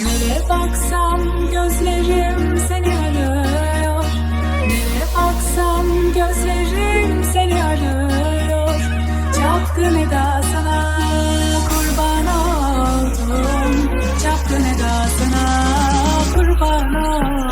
Nereye baksam gözlerim seni arıyor? Nereye baksam gözlerim seni arıyor? Çapkını da sana kurban oldum. Çapkını da sana kurban oldum.